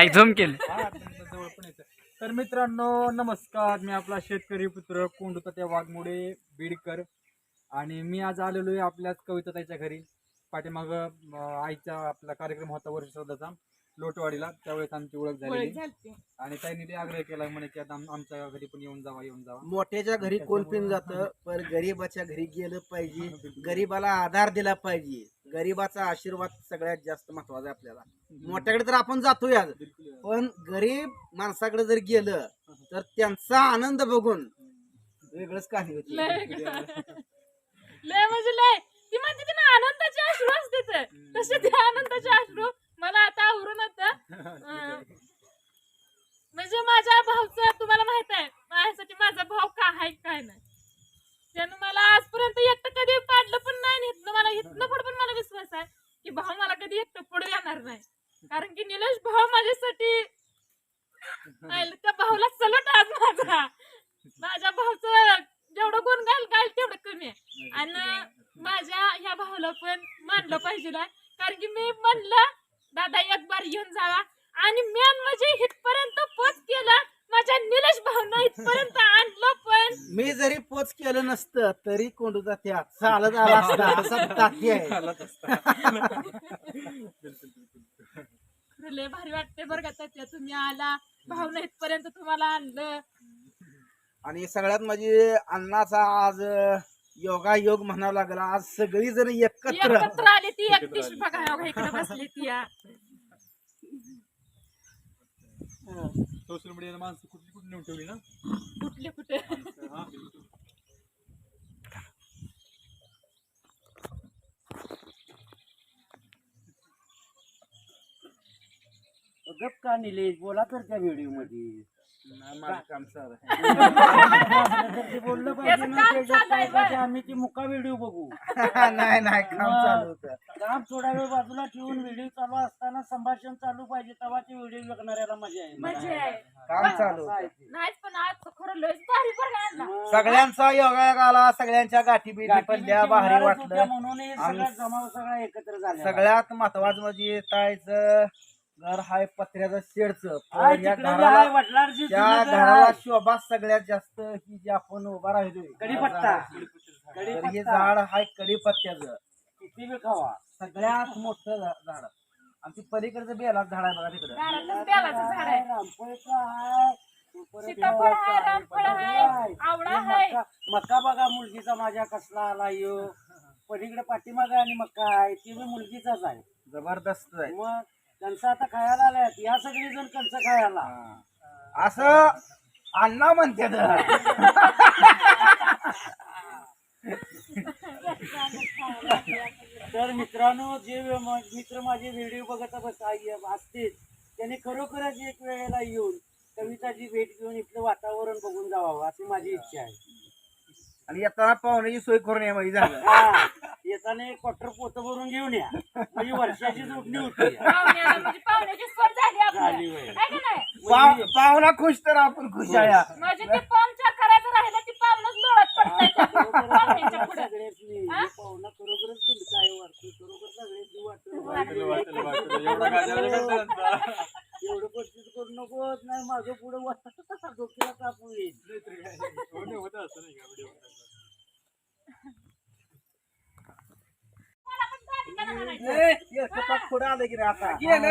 नाही झूम केलं. हा, तुमच्या जवळ पण येतं. तर मित्रांनो नमस्कार. मी आपला शेतकरी पुत्र कोंडूतात्या वाघमोडे बीडकर. आणि मी आज आलेलो आहे आपल्याच कविताताईच्या घरी. पाठीमाग आईचा आपला कार्यक्रम होता वर्ष श्रद्धाचा लोटवाडीला. त्यावेळेस आमची ओळख झालेली. आणि त्यांनी ते आग्रह केला म्हणे की आता आम- आमच्या घरी पण येऊन जावा येऊन जावा. मोठ्याच्या घरी कोण पिन जात पण गरीबाच्या घरी गेलं पाहिजे. गरीबाला आधार दिला पाहिजे. गरीबाचा आशीर्वाद सगळ्यात जास्त महत्त्वाचा आहे आपल्याला. मोठ्याकडे तर आपण जातोय आज पण गरीब माणसाकडे जर गेलं तर त्यांचा आनंद बघून वेगळंच काही होती लय म्हणजे लय. ती म्हणते की ना आनंदाचे अश्रू असते तर तसे ते आनंदाचे अश्रू मला आता आवरून आता म्हणजे माझ्या भाऊचं तुम्हाला माहीत आहे. माझ्यासाठी माझा भाऊ का आहे काय नाही. त्यानं मला आजपर्यंत एकटं कधी पाडलं पण नाही आणि इथनं मला इथनं पुढे पण मला विश्वास आहे की भाऊ मला कधी एकटं पुढे येणार नाही. कारण की निलेश भाऊ माझ्यासाठी आयलं त्या भाऊला सलट आज माझा. माझ्या भाऊचं जेवढं गुण गाल गाल तेवढं कमी आहे आणि माझ्या ह्या भावाला पण मानलं पाहिजे ना कारण की मी म्हणलं दादा एक बार येऊन जावा आणि मेन म्हणजे इथपर्यंत पोच केला माझ्या निलेश भाऊनं इथपर्यंत आणलं पण मी पोच केलं नसतं तरी कोंडूचा त्या चालत आला असता असा ताती आहे. खरं लय भारी वाटते बरं का त्याच्या तुम्ही आला भाऊनं इथपर्यंत तुम्हाला आणलं. आणि सगळ्यात म्हणजे अण्णाचा आज योगा योग म्हणावं लागला. आज सगळी जण एकत्र. एकत्र आली ती एकटीच. बघा हो, इकडे बसली ती या. सोशल मीडियाला माणसं कुठली कुठली नेऊन ठेवली ना? कुठले कुठे? हा. गप का निलेश? बोला तर त्या व्हिडिओमध्ये. ते बोललं पाहिजे ना आम्ही ती मुका व्हिडिओ बघू. नाही नाही काम चालू होतं. काम थोडा वेळ बाजूला ठेवून व्हिडिओ चालू असताना संभाषण चालू पाहिजे तेव्हा ते व्हिडिओ बघणाऱ्याला मजा आहे म्हणजे आहे. काम चालू असं आहे होतं ते. नाही पण आज तर खरं लयच भारी बरं का आणला मग सगळ्यांचा योगा आला सगळ्यांच्या गाठी बिठी पडल्या भारी वाटलं. म्हणून हे जमाव सगळा एकत्र झाला सगळ्यात महत्वाचं म्हणजे ताईचं घर हाय पत्र्याचं शेडचं. हाय, पण या तिकडे बी घराला हाय, वडिलांची त्या जुनं घर घराला हाय. शोभा सगळ्यात जास्त ही जी आपण उभा राहिलोय. कढीपत्ता तर हे कढीपत्ता झाड हाय कडीपत्त्याचं. किती बी खावा सगळ्यात मोठं झा- झाड. आणि ती पलीकडचं बेलाच झाड आहे बघा तिकडं. दारातच बेलाचं झाड आहे. रामफळचं हाय परत सीताफळ हाय, हे रामफळ हाय, हाय. आवळा हे हाय. मका- मका बघा मुलगीचा माझ्या कसला आला यो. पलीकडे पाठीमागा आणि मका आहे. ते बी मुलगीचाच आहे. जबरदस्त आहे. मग कणसं आता खायला आल्यात. या सगळी जण कणसं खायला असं अण्णा म्हणते तर मित्रांनो जे वे- म- मित्र माझे व्हिडिओ बघत बस असतील त्यांनी खरोखरच एक वेळेला येऊन कविताची भेट घेऊन इथलं वातावरण बघून जावं अशी माझी इच्छा आहे. आणि येताना पाहुण्याची सोय करून या माहिती झालं. हा, येताना एक क्वार्टर पोत भरून घेऊन या. म्हणजे वर्षाची जोडणी होती. पाहुण्याला म्हणजे पाहुण्याची झाली आपल्याला. झाली होय. का नाही? पाव- पाहुणा खुश तर आपण खुश आहे. म्हणजे ते करायचं राहिलं की पाहुणच लोळत पडतंय पाहुण्याच्या पुढे. सगळ्यातली हा? पाहुणा खरोखरच तुमचं वाटतं. खरोखर वाटतं. एवढं पस्तीस करू नको नाही माझं पुढे वाटत डोक्याला येईल एवढं होतं असं नाही का व्हिडिओ पुढं आलं की रे आता गेलं.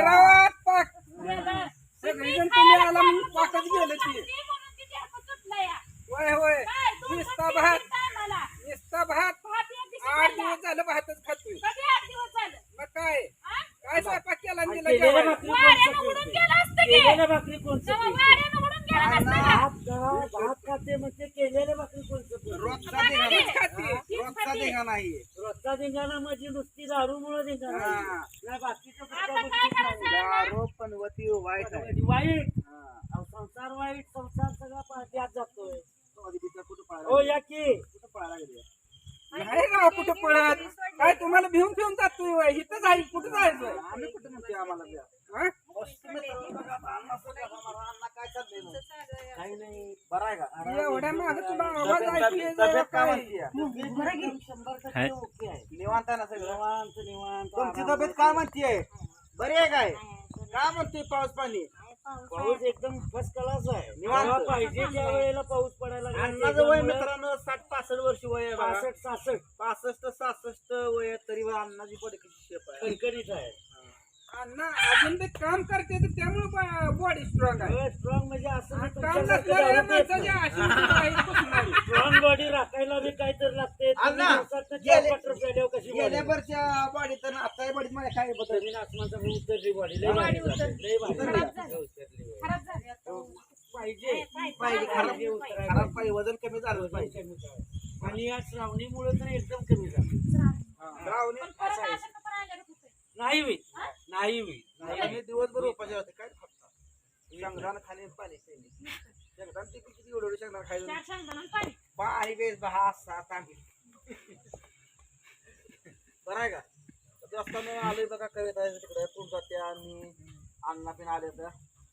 सगळेजण तुम्ही आला म्हणून पाकच गेलं ते. होय होय नुसता भात. नुसता भात आठ. दिवस झालं भातच खातोय कधी आठ दिवस झालं? मग काय हा? काय स्वयंपाक केला दिला? भाकरी का? भात भात खाते मग ते भाकरी कोण सगळी? रोजचा धिंगाणा रोजचा धिंगाणा आहे रोजचा धिंगाणा म्हणजे नुसती दारूमुळे धिंगाणा हा. नाही बाकीचं आता कुठल्या गोष्टीत नाही. करायचं? दारू पनवती वाईट आहे वाईट हा. अहो, संसार वाईट संसार सगळा पाहत्यात जातोय कुठं हो या की कुठं पाळा गेली नाही राव कुठं पळत काय तुम्हाला भिवून भिवून जातोय होय. इथं जाईल कुठं जायचं आम्ही कुठं म्हणते आम्हाला द्या हा? काही नाही बरं आहे का? एवढ्या मागे तुला आवाज तब्येत- ऐकू येत तब्येत काय काय? ओके आहे. निवांत आहे ना सगळं? निवांत निवांत. तुमची. तब्येत काय म्हणतीये बरी आहे काय? काय म्हणते पाऊस पाणी? पाऊस एकदम फर्स्ट क्लास आहे. निवांत. पाहिजे? त्या वेळेला पाऊस पडायला लागला. अण्णाचं वय मित्रांनो साठ पासष्ट वर्ष वय आहे बघा. पासष्ट सासष्ट. पासष्ट सहासष्ट वय आहे, तरी बा अण्णाची बॉडी किती शेप आहे कणकणीत आहे अण्णा ते काम करते तर त्यामुळे बॉडी स्ट्रॉंग आहे स्ट्रॉंग म्हणजे असं आणि काम नसणाऱ्या माणसाच्या. अशी. स्ट्रॉंग बॉडी राखायला बी काहीतरी लागते अण्णा, तुम्ही दिवसातनं चार गेले- क्वार्टर प्यायल्यावर कशी body गेल्या होईल? वर्षच्या बॉडीत आणि आता बॉडीत मध्ये काय बदल जमीन आसमानचा भाऊ उतरली बॉडी लय Body भारी झाली. उतरली. लय भारी उतरली. झाली. उतरली. खराब झाली आता. पाहिजे पाहिजे खराब पाहिजे उतरायला खराब पाहिजे वजन कमी झालं पाहिजे कमी झालं. आणि या श्रावणीमुळे तर एकदम कमी झालं पण परत तर. नाही होईल नाही होईल नाही आणि दिवसभर उपाशी होते काय खाता शेंगदाण खाली पाणी. शेंगदाण. ते किती एवढं शेंगदाण खायचं पाणी. बेस बहा सात आंबी. बरं आहे का? दोस्तानं आलोय बघा कविता तिकडे. तुमचा त्या आणि अण्णा पण आले तर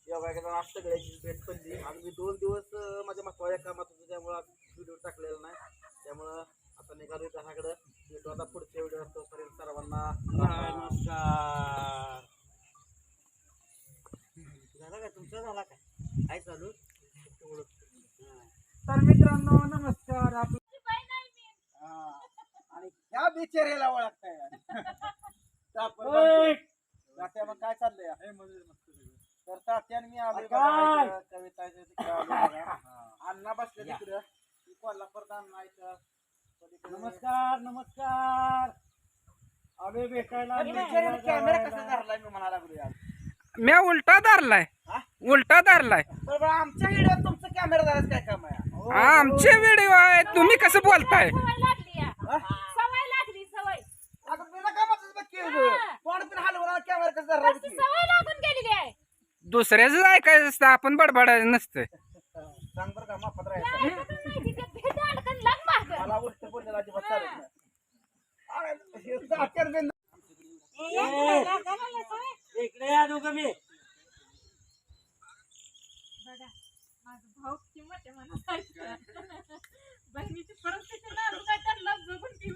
योगा केला आज सगळ्याची भेट पडली. आणि मी दोन दिवस माझ्या महत्त्वाच्या कामात होतो त्यामुळं व्हिडिओ टाकलेला नाही. त्यामुळं आता निघालोय घराकडे भेटू आता पुढच्या व्हिडिओ तोपर्यंत सर्वांना नमस्कार झाला का तुमचा झाला का काय चालू तर मित्रांनो नमस्कार आपलं तुझी बहीण आहे मी. हा. आणि ह्या बिचाऱ्याला ओळखताय! तात्या मग काय चाललंय? हे मजेत मस्त सगळं. तर तात्याने मी आलोय बघा. अण्णा बसले तिकडं. ती कोल्हापूरचा अण्णा इथं. नमस्कार नमस्कार. आलोय. भेटायला कॅमेरा कसा धरलाय मी म्हणायला लागलोय आज. मी उलटा धरलाय? उलटा धरलाय. आमच्या व्हिडिओत तुमचं कॅमेरा धरायचं काय काम आहे? आमचे व्हिडिओ आहे तुम्ही कसं बोलताय सवय लागली या. हा? सवय लागली सवय आता बिना कामाचंच बघ की हा. तोंड पण हलवणार कॅमेरा कसं धरला नुसती सवय लागून गेलेली आहे दुसऱ्याच ऐकायचं असतं आपण बडबडायचं नसतं सांग बरं का माफत राहायचं. मला बोललेलं अजिबात चालत नाही अरे, हे इकडे या दोघं बी. बहिणीची काय त्यांना बघून ती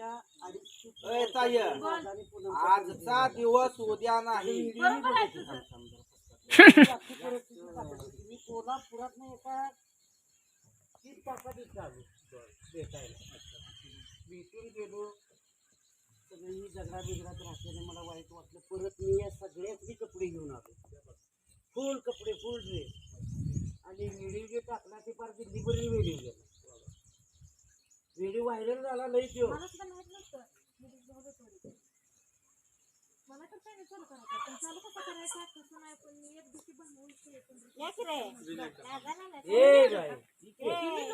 अय, ताई. आजचा दिवस उद्या नाही बरोबर आहे तुझं. मी कोल्हापुरात नाही एका तीस तासात आलो भेटायला भेटून गेलो सगळी जगडा बिगडात राहतेने मला वाईट वाटलं परत मी या सगळ्याच कपडे घेऊन आलो फुल कपडे फुल ड्रेस आणि व्हिडिओ जे टाकला ते फार दिल्लीपर्यंत व्हिडिओ गेला व्हिडिओ व्हायरल झाला लई तो मला सुद्धा माहीत नव्हतं. मी बघत होते. मला तर काही चालू करायचं पण चालू कसं करायचं? कसं नाही पण मी एक दिवशी बनवून गाय ठीक आहे.